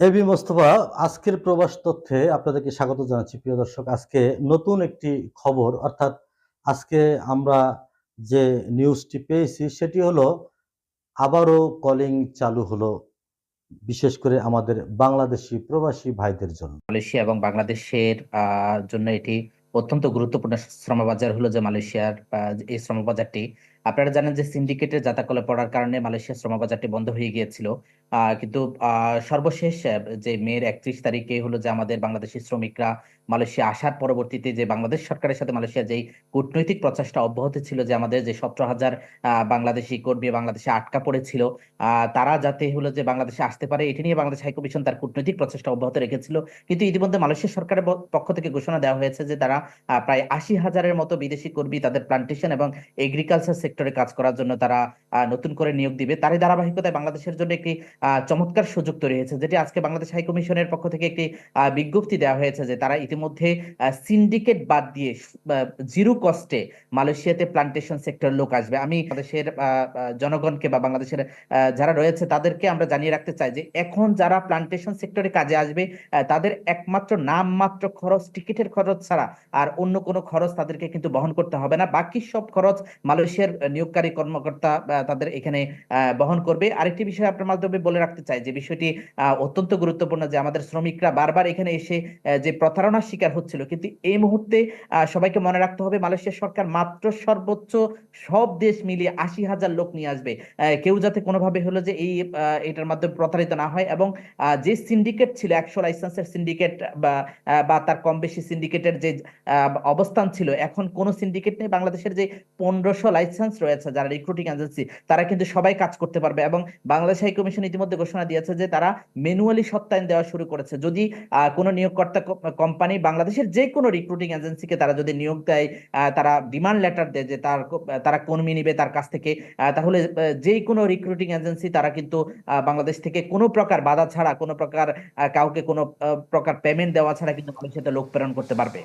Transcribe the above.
AB Mostafa, আজকের প্রবাস তথ্যে আপনাদেরকে স্বাগত জানাচ্ছি। প্রিয় দর্শক, আজকে নতুন একটি খবর, অর্থাৎ আজকে আমরা যে নিউজটি পেয়েছি, সেটি হলো আবারও কলিং চালু হলো, বিশেষ করে আমাদের বাংলাদেশি প্রবাসী ভাইদের জন্য। মালয়েশিয়া এবং বাংলাদেশের জন্য এটি অত্যন্ত গুরুত্বপূর্ণ শ্রমবাজার হলো যে মালয়েশিয়ার এই শ্রমবাজারটি আপনারা জানেন যে সিন্ডিকেটের জাতাকলে পড়ার কারণে মালয়েশিয়ার শ্রমবাজারটি বন্ধ হয়ে গিয়েছিল। কিন্তু সর্বশেষ যে মের একত্রিশ তারিখে হলো যে আমাদের বাংলাদেশি শ্রমিকরা মালয়েশিয়া আসার পরবর্তীতে যে বাংলাদেশ সরকারের সাথে মালয়েশিয়া যেই কূটনৈতিক প্রচেষ্টা অব্যাহত ছিল যে আমাদের যে সতেরো হাজার বাংলাদেশি কর্মী বাংলাদেশে আটকা পড়েছিল তারা যাতে হলো যে বাংলাদেশে আসতে পারে, এটি নিয়ে বাংলাদেশ হাইকমিশন তার কূটনৈতিক প্রচেষ্টা অব্যাহত রেখেছিল। কিন্তু ইতিমধ্যে মালয়েশিয়া সরকারের পক্ষ থেকে ঘোষণা দেওয়া হয়েছে যে তারা প্রায় আশি হাজারের মতো বিদেশি কর্মী তাদের প্লান্টেশন এবং এগ্রিকালচার সেক্টরে কাজ করার জন্য তারা নতুন করে নিয়োগ দিবে। তারই ধারাবাহিকতায় বাংলাদেশের জন্য একটি চমৎকার সুযোগ তৈরি হয়েছে, যেটি আজকে বাংলাদেশ হাইকমিশনের পক্ষ থেকে একটি বিজ্ঞপ্তি দেওয়া হয়েছে যে তারা ইতিমধ্যে সিন্ডিকেট বাদ দিয়ে জিরো কস্টে মালয়েশিয়াতে প্লান্টেশন সেক্টর লোক আসবে। আমি বাংলাদেশের জনগণকে বা বাংলাদেশের যারা রয়েছে তাদেরকে আমরা জানিয়ে রাখতে চাই যে এখন যারা প্লান্টেশন সেক্টরে কাজে আসবে তাদের একমাত্র নামমাত্র খরচ, টিকিটের খরচ ছাড়া আর অন্য কোনো খরচ তাদেরকে কিন্তু বহন করতে হবে না। বাকি সব খরচ মালয়েশিয়ার নিয়োগকারী কর্মকর্তা তাদের এখানে বহন করবে। আরেকটি বিষয় আপনার মাধ্যমে বলে রাখতে চাই যে বিষয়টি অত্যন্ত গুরুত্বপূর্ণ যে আমাদের শ্রমিকরা বারবার এখানে এসে যে প্রতারণার শিকার হচ্ছিল, কিন্তু এই মুহূর্তে সবাইকে মনে রাখতে হবে মালয়েশিয়া সরকার মাত্র সর্বোচ্চ সব দেশ মিলিয়ে আশি হাজার লোক নিয়ে আসবে। কেউ যাতে কোনোভাবে হলো যে এই এটার মাধ্যমে প্রতারিত না হয় এবং যে সিন্ডিকেট ছিল, একশো লাইসেন্সের সিন্ডিকেট বা তার কম বেশি সিন্ডিকেটের যে অবস্থান ছিল, এখন কোন সিন্ডিকেট নেই। বাংলাদেশের যে পনেরোশো লাইসেন্স রয়েছে যারা রিক্রুটিং এজেন্সি তারা কিন্তু সবাই কাজ করতে পারবে এবং বাংলাদেশ হাই কমিশন ইতিমধ্যে ঘোষণা দিয়েছে যে তারা ম্যানুয়ালি সত্যায়ন দেওয়া শুরু করেছে। যদি কোনো নিয়োগকর্তা কোম্পানি বাংলাদেশের যে কোনো রিক্রুটিং এজেন্সিকে তারা যদি নিয়োগ দেয় তারা ডিমান্ড লেটার দেয় যে তার তারা কর্মী নিবে তার কাছ থেকে তাহলে যে কোনো রিক্রুটিং এজেন্সি তারা কিন্তু বাংলাদেশ থেকে কোনো প্রকার বাধা ছাড়া, কোনো প্রকার কাউকে কোনো প্রকার পেমেন্ট দেওয়া ছাড়া কিন্তু মালয়েশিয়াতে লোক প্রেরণ করতে পারবে।